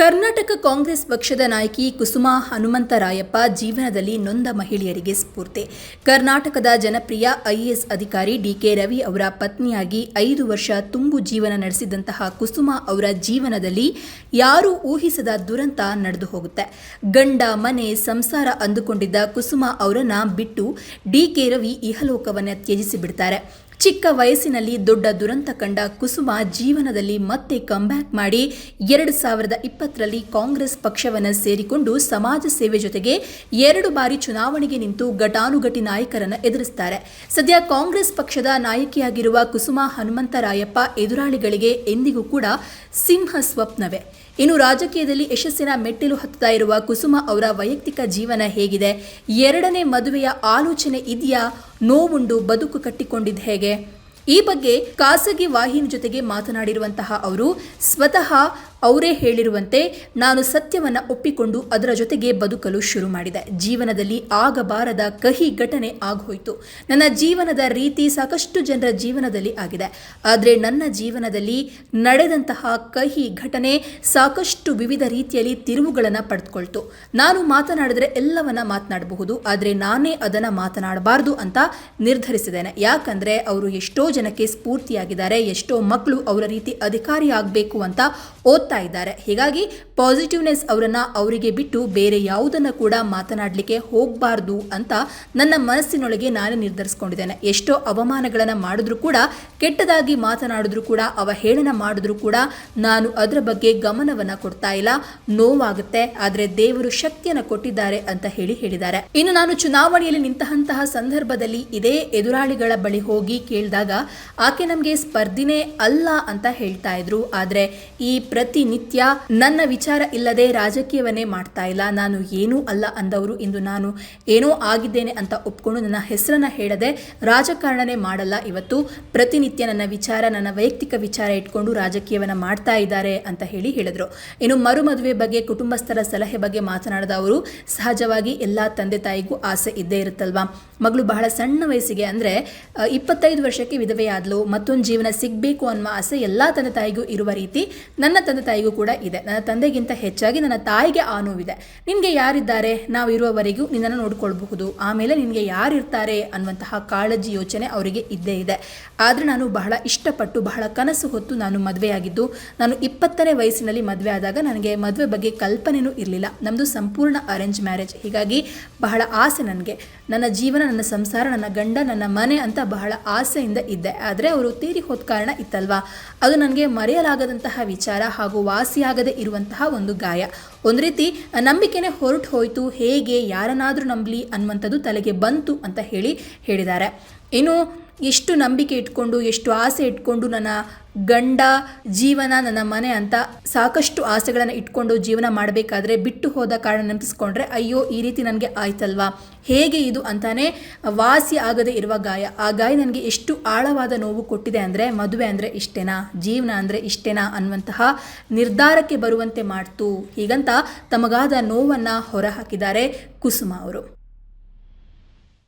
ಕರ್ನಾಟಕ ಕಾಂಗ್ರೆಸ್ ಪಕ್ಷದ ನಾಯಕಿ ಕುಸುಮಾ ಹನುಮಂತರಾಯಪ್ಪ ಜೀವನದಲ್ಲಿ ನೊಂದ ಮಹಿಳೆಯರಿಗೆ ಸ್ಫೂರ್ತಿ. ಕರ್ನಾಟಕದ ಜನಪ್ರಿಯ ಐಎಎಸ್ ಅಧಿಕಾರಿ ಡಿಕೆ ರವಿ ಅವರ ಪತ್ನಿಯಾಗಿ ಐದು ವರ್ಷ ತುಂಬು ಜೀವನ ನಡೆಸಿದಂತಹ ಕುಸುಮಾ ಅವರ ಜೀವನದಲ್ಲಿ ಯಾರೂ ಊಹಿಸದ ದುರಂತ ನಡೆದು ಹೋಗುತ್ತೆ. ಗಂಡ, ಮನೆ, ಸಂಸಾರ ಅಂದುಕೊಂಡಿದ್ದ ಕುಸುಮಾ ಅವರನ್ನ ಬಿಟ್ಟು ಡಿಕೆ ರವಿ ಇಹಲೋಕವನ್ನು ತ್ಯಜಿಸಿ ಬಿಡ್ತಾರೆ. ಚಿಕ್ಕ ವಯಸ್ಸಿನಲ್ಲಿ ದೊಡ್ಡ ದುರಂತ ಕಂಡ ಕುಸುಮ ಜೀವನದಲ್ಲಿ ಮತ್ತೆ ಕಂಬ್ಯಾಕ್ ಮಾಡಿ ಎರಡು ಸಾವಿರದ ಇಪ್ಪತ್ತರಲ್ಲಿ ಕಾಂಗ್ರೆಸ್ ಪಕ್ಷವನ್ನು ಸೇರಿಕೊಂಡು ಸಮಾಜ ಸೇವೆ ಜೊತೆಗೆ ಎರಡು ಬಾರಿ ಚುನಾವಣೆಗೆ ನಿಂತು ಘಟಾನುಘಟಿ ನಾಯಕರನ್ನು ಎದುರಿಸ್ತಾರೆ. ಸದ್ಯ ಕಾಂಗ್ರೆಸ್ ಪಕ್ಷದ ನಾಯಕಿಯಾಗಿರುವ ಕುಸುಮ ಹನುಮಂತರಾಯಪ್ಪ ಎದುರಾಳಿಗಳಿಗೆ ಎಂದಿಗೂ ಕೂಡ ಸಿಂಹ ಸ್ವಪ್ನವೇ. ಇನ್ನು ರಾಜಕೀಯದಲ್ಲಿ ಯಶಸ್ಸಿನ ಮೆಟ್ಟಿಲು ಹತ್ತುತ್ತಾ ಇರುವ ಕುಸುಮ ಅವರ ವೈಯಕ್ತಿಕ ಜೀವನ ಹೇಗಿದೆ? ಎರಡನೇ ಮದುವೆಯ ಆಲೋಚನೆ ಇದೆಯಾ? ನೋವುಂಡು ಬದುಕು ಕಟ್ಟಿಕೊಂಡಿದ್ದು ಹೇಗೆ? ಈ ಬಗ್ಗೆ ಖಾಸಗಿ ವಾಹಿನಿ ಜೊತೆಗೆ ಮಾತನಾಡಿರುವಂತಹ ಅವರು ಸ್ವತಃ ಅವರೇ ಹೇಳಿರುವಂತೆ ನಾನು ಸತ್ಯವನ್ನು ಒಪ್ಪಿಕೊಂಡು ಅದರ ಜೊತೆಗೆ ಬದುಕಲು ಶುರು ಮಾಡಿದೆ. ಜೀವನದಲ್ಲಿ ಆಗಬಾರದ ಕಹಿ ಘಟನೆ ಆಗೋಯ್ತು. ನನ್ನ ಜೀವನದ ರೀತಿ ಸಾಕಷ್ಟು ಜನರ ಜೀವನದಲ್ಲಿ ಆಗಿದೆ. ಆದರೆ ನನ್ನ ಜೀವನದಲ್ಲಿ ನಡೆದಂತಹ ಕಹಿ ಘಟನೆ ಸಾಕಷ್ಟು ವಿವಿಧ ರೀತಿಯಲ್ಲಿ ತಿರುವುಗಳನ್ನು ಪಡೆದುಕೊಳ್ತು. ನಾನು ಮಾತನಾಡಿದರೆ ಎಲ್ಲವನ್ನ ಮಾತನಾಡಬಹುದು, ಆದರೆ ನಾನೇ ಅದನ್ನು ಮಾತನಾಡಬಾರದು ಅಂತ ನಿರ್ಧರಿಸಿದ್ದೇನೆ. ಯಾಕಂದರೆ ಅವರು ಎಷ್ಟೋ ಜನಕ್ಕೆ ಸ್ಫೂರ್ತಿಯಾಗಿದ್ದಾರೆ, ಎಷ್ಟೋ ಮಕ್ಕಳು ಅವರ ರೀತಿ ಅಧಿಕಾರಿ ಆಗಬೇಕು ಅಂತ ಓದ್ತಾ ಇದ್ದಾರೆ. ಹೀಗಾಗಿ ಪಾಸಿಟಿವ್ನೆಸ್ ಅವರನ್ನು ಅವರಿಗೆ ಬಿಟ್ಟು ಬೇರೆ ಯಾವುದನ್ನು ಕೂಡ ಮಾತನಾಡಲಿಕ್ಕೆ ಹೋಗಬಾರ್ದು ಅಂತ ನನ್ನ ಮನಸ್ಸಿನೊಳಗೆ ನಾನು ನಿರ್ಧರಿಸ್ಕೊಂಡಿದ್ದೇನೆ. ಎಷ್ಟೋ ಅವಮಾನಗಳನ್ನು ಮಾಡಿದ್ರೂ ಕೂಡ, ಕೆಟ್ಟದಾಗಿ ಮಾತನಾಡಿದ್ರು ಕೂಡ, ಅವಹೇಳನ ಮಾಡಿದ್ರು ಕೂಡ ನಾನು ಅದರ ಬಗ್ಗೆ ಗಮನವನ್ನು ಕೊಡ್ತಾ ಇಲ್ಲ. ನೋವಾಗುತ್ತೆ, ಆದರೆ ದೇವರು ಶಕ್ತಿಯನ್ನು ಕೊಟ್ಟಿದ್ದಾರೆ ಅಂತ ಹೇಳಿ ಹೇಳಿದ್ದಾರೆ. ಇನ್ನು ನಾನು ಚುನಾವಣೆಯಲ್ಲಿ ನಿಂತಹಂತಹ ಸಂದರ್ಭದಲ್ಲಿ ಇದೇ ಎದುರಾಳಿಗಳ ಬಳಿ ಹೋಗಿ ಕೇಳಿದಾಗ, ಆಕೆ ನಮಗೆ ಸ್ಪರ್ಧಿನೇ ಅಲ್ಲ ಅಂತ ಹೇಳ್ತಾ ಇದ್ರು. ಆದರೆ ಈ ಪ್ರತಿನಿತ್ಯ ನನ್ನ ವಿಚಾರ ಇಲ್ಲದೆ ರಾಜಕೀಯವನ್ನೇ ಮಾಡ್ತಾ ಇಲ್ಲ. ನಾನು ಏನೂ ಅಲ್ಲ ಅಂದವರು ಇಂದು ನಾನು ಏನೋ ಆಗಿದ್ದೇನೆ ಅಂತ ಒಪ್ಕೊಂಡು ನನ್ನ ಹೆಸರನ್ನ ಹೇಳದೆ ರಾಜಕಾರಣನೇ ಮಾಡಲ್ಲ. ಇವತ್ತು ಪ್ರತಿನಿತ್ಯ ನನ್ನ ವಿಚಾರ, ನನ್ನ ವೈಯಕ್ತಿಕ ವಿಚಾರ ಇಟ್ಕೊಂಡು ರಾಜಕೀಯವನ್ನ ಮಾಡ್ತಾ ಇದ್ದಾರೆ ಅಂತ ಹೇಳಿ ಹೇಳಿದ್ರು. ಇನ್ನು ಮರು ಮದುವೆ ಬಗ್ಗೆ, ಕುಟುಂಬಸ್ಥರ ಸಲಹೆ ಬಗ್ಗೆ ಮಾತನಾಡಿದ ಅವರು, ಸಹಜವಾಗಿ ಎಲ್ಲ ತಂದೆ ತಾಯಿಗೂ ಆಸೆ ಇದ್ದೇ ಇರುತ್ತಲ್ವಾ? ಮಗಳು ಬಹಳ ಸಣ್ಣ ವಯಸ್ಸಿಗೆ ಅಂದರೆ ಇಪ್ಪತ್ತೈದು ವರ್ಷಕ್ಕೆ ವಿಧವೆಯಾದ್ಲು, ಮತ್ತೊಂದು ಜೀವನ ಸಿಗಬೇಕು ಅನ್ನೋ ಆಸೆ ಎಲ್ಲ ತಂದೆ ತಾಯಿಗೂ ಇರುವ ರೀತಿ ನನ್ನ ತಂದೆ ತಾಯಿಗೂ ಕೂಡ ಇದೆ. ನನ್ನ ತಂದೆಗಿಂತ ಹೆಚ್ಚಾಗಿ ನನ್ನ ತಾಯಿಗೆ ಆ ನೋವಿದೆ. ನಿನಗೆ ಯಾರಿದ್ದಾರೆ? ನಾವು ಇರುವವರೆಗೂ ನಿನ್ನನ್ನು ನೋಡ್ಕೊಳ್ಬಹುದು. ಆಮೇಲೆ ನಿನಗೆ ಯಾರಿರ್ತಾರೆ? ಅನ್ನುವಂತಹ ಕಾಳಜಿ ಯೋಚನೆ ಅವರಿಗೆ ಇದ್ದೇ ಇದೆ. ಆದರೆ ನಾನು ಬಹಳ ಇಷ್ಟಪಟ್ಟು, ಬಹಳ ಕನಸು ಹೊತ್ತು ನಾನು ಮದುವೆಯಾಗಿದ್ದು, ನಾನು ಇಪ್ಪತ್ತನೇ ವಯಸ್ಸಿನಲ್ಲಿ ಮದುವೆ ಆದಾಗ ನನಗೆ ಮದುವೆ ಬಗ್ಗೆ ಕಲ್ಪನೆಯೂ ಇರಲಿಲ್ಲ. ನಮ್ಮದು ಸಂಪೂರ್ಣ ಅರೇಂಜ್ ಮ್ಯಾರೇಜ್ ಹೀಗಾಗಿ ಬಹಳ ಆಸೆ ನನಗೆ. ನನ್ನ ಜೀವನ, ನನ್ನ ಸಂಸಾರ, ನನ್ನ ಗಂಡ, ನನ್ನ ಮನೆ ಅಂತ ಬಹಳ ಆಸೆಯಿಂದ ಇದ್ದೆ. ಆದರೆ ಅವರು ತೀರಿ ಹೋದ ಕಾರಣ ಇತ್ತಲ್ವಾ? ಅದು ನನಗೆ ಮರೆಯಲಾಗದಂತಹ ವಿಚಾರ. ಹಾಗೂ ವಾಸಿಯಾಗದೇ ಇರುವಂತಹ ಒಂದು ಗಾಯ. ಒಂದು ರೀತಿ, ನಂಬಿಕೆನೇ ಹೊರಟು ಹೋಯಿತು, ಹೇಗೆ, ಯಾರನ್ನಾದರೂ ನಂಬಲಿ ಅನ್ನುವಂಥದ್ದು ತಲೆಗೆ ಬಂತು ಅಂತ ಹೇಳಿ ಹೇಳಿದ್ದಾರೆ. ಇನ್ನು ಎಷ್ಟು ನಂಬಿಕೆ ಇಟ್ಕೊಂಡು, ಎಷ್ಟು ಆಸೆ ಇಟ್ಕೊಂಡು ನನ್ನ ಗಂಡ ಜೀವನ, ನನ್ನ ಮನೆ ಅಂತ ಸಾಕಷ್ಟು ಆಸೆಗಳನ್ನು ಇಟ್ಕೊಂಡು ಜೀವನ ಮಾಡಬೇಕಾದ್ರೆ ಬಿಟ್ಟು ಹೋದ ಕಾರಣ ನೆನಪಿಸ್ಕೊಂಡ್ರೆ, ಅಯ್ಯೋ, ಈ ರೀತಿ ನನಗೆ ಆಯ್ತಲ್ವಾ? ಹೇಗೆ ಇದು ಅಂತಾನೆ ವಾಸಿ ಆಗದೆ ಇರುವ ಗಾಯ. ಆ ಗಾಯ ನನಗೆ ಎಷ್ಟು ಆಳವಾದ ನೋವು ಕೊಟ್ಟಿದೆ ಅಂದರೆ, ಮದುವೆ ಅಂದರೆ ಇಷ್ಟೇನಾ? ಜೀವನ ಅಂದರೆ ಇಷ್ಟೇನಾ ಅನ್ನುವಂತಹ ನಿರ್ಧಾರಕ್ಕೆ ಬರುವಂತೆ ಮಾಡ್ತು. ಹೀಗಂತ ತಮಗಾದ ನೋವನ್ನು ಹೊರಹಾಕಿದ್ದಾರೆ ಕುಸುಮ ಅವರು.